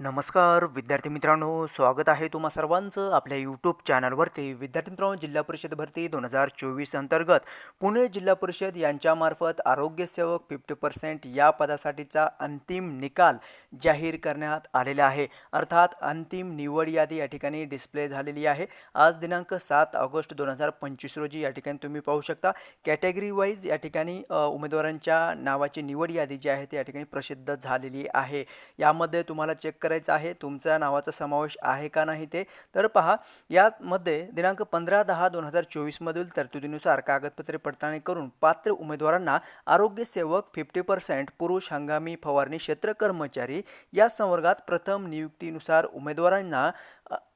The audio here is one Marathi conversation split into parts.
नमस्कार विद्यार्थी मित्रांनो स्वागत आहे तुम्हा सर्वांचं आपल्या यूट्यूब चॅनलवरती विद्यार्थी मित्रांनो जिल्हा परिषद भरती दोन हजार चोवीस अंतर्गत पुणे जिल्हा परिषद यांच्यामार्फत आरोग्यसेवक फिफ्टी पर्सेंट या पदासाठीचा अंतिम निकाल जाहीर करण्यात आलेला आहे. अर्थात अंतिम निवड यादी या ठिकाणी डिस्प्ले झालेली आहे. आज दिनांक सात ऑगस्ट दोन हजार पंचवीस रोजी या ठिकाणी तुम्ही पाहू शकता. कॅटेगरी वाईज या ठिकाणी उमेदवारांच्या नावाची निवड यादी जी आहे ती या ठिकाणी प्रसिद्ध झालेली आहे. यामध्ये तुम्हाला चेक करायचं आहे? तुमच्या नावाचा समावेश आहे का नाही ते? तर पहा यामध्ये दिनांक पंधरा दहा दोन हजार चोवीसमधील तरतुदीनुसार कागदपत्रे पडताळणी करून पात्र उमेदवारांना आरोग्य सेवक फिफ्टी पर्सेंट पुरुष हंगामी फवारणी क्षेत्र कर्मचारी या संवर्गात प्रथम नियुक्तीनुसार उमेदवारांना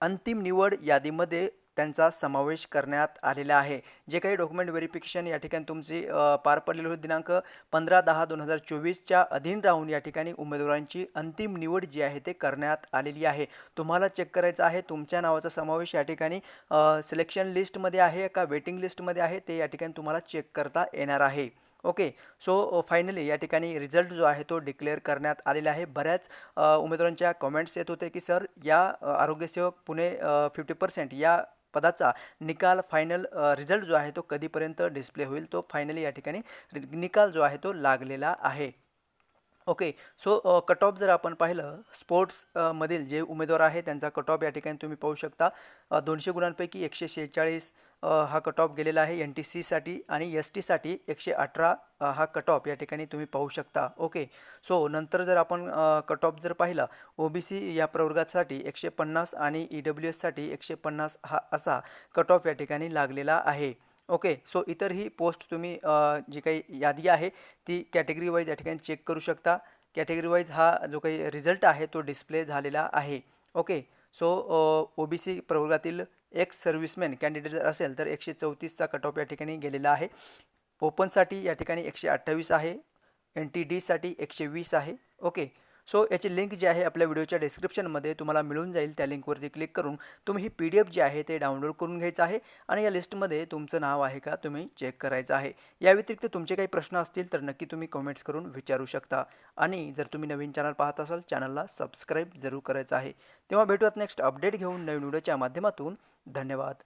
अंतिम निवड यादीमध्ये त्यांचा समावेश करण्यात आलेला आहे. जे काही डॉक्युमेंट व्हेरिफिकेशन या ठिकाणी तुमची पार पडलेली होती. दिनांक पंधरा दहा दोन हजार चोवीसच्या अधीन राहून या ठिकाणी उमेदवारांची अंतिम निवड जी आहे ते करण्यात आलेली आहे. तुम्हाला चेक करायचं आहे. तुमच्या नावाचा समावेश या ठिकाणी सिलेक्शन लिस्टमध्ये आहे का वेटिंग लिस्टमध्ये आहे ते या ठिकाणी तुम्हाला चेक करता येणार आहे. ओके सो फायनली या ठिकाणी रिझल्ट जो आहे तो डिक्लेअर करण्यात आलेला आहे. बऱ्याच उमेदवारांच्या कमेंट्स येत होते की सर या आरोग्यसेवक पुणे फिफ्टी पर्सेंट या पदाचा निकाल फायनल रिझल्ट जो आहे तो कधीपर्यंत डिस्प्ले होईल? तो फायनली या ठिकाणी निकाल जो आहे तो लागलेला आहे. ओके सो कट ऑफ जर आपण पाहिलं स्पोर्ट्स मधील जे उमेदवार आहे त्यांचा कट ऑफ या ठिकाणी तुम्ही पाहू शकता. दोनशे गुणांपैकी एकशे शेहेचाळीस हा कट ऑफ गेलेला आहे एन टी सीसाठी आणि एस टीसाठी एकशे अठरा हा कट ऑफ या ठिकाणी तुम्ही पाहू शकता. ओके सो नंतर जर आपण कट ऑफ जर पाहिला ओ बी सी या प्रवर्गासाठी एकशे पन्नास आणि ई डब्ल्यू एससाठी एकशे पन्नास हा असा कट ऑफ या ठिकाणी लागलेला आहे. ओके सो इतर ही पोस्ट तुम्ही जी काही यादी आहे ती कॅटेगरी वाईज या ठिकाणी चेक करू शकता. कॅटेगरी वाईज हा जो काही रिझल्ट आहे तो डिस्प्ले झालेला आहे. Okay so O B C प्रवर्गातील एक्स सर्व्हिसमॅन कॅन्डिडेट जर असेल तर एकशे चौतीसचा कट ऑफ या ठिकाणी गेलेला आहे. ओपनसाठी या ठिकाणी एकशे अठ्ठावीस आहे. एन टी डीसाठी एकशे वीस आहे. ओके सो याची लिंक जी आहे आपल्या व्हिडिओच्या डिस्क्रिप्शनमध्ये तुम्हाला मिळून जाईल. त्या लिंकवरती क्लिक करून तुम्ही ही पी डी एफ जी आहे ते डाउनलोड करून घ्यायचं आहे आणि या लिस्टमध्ये तुमचं नाव आहे का तुम्ही चेक करायचं आहे. या व्यतिरिक्त तुमचे काही प्रश्न असतील तर नक्की तुम्ही कमेंट्स करून विचारू शकता. आणि जर तुम्ही नवीन चॅनल पाहत असाल चॅनलला सबस्क्राईब जरूर करायचं आहे. तेव्हा भेटूयात नेक्स्ट अपडेट घेऊन नवीन व्हिडिओच्या माध्यमातून. धन्यवाद.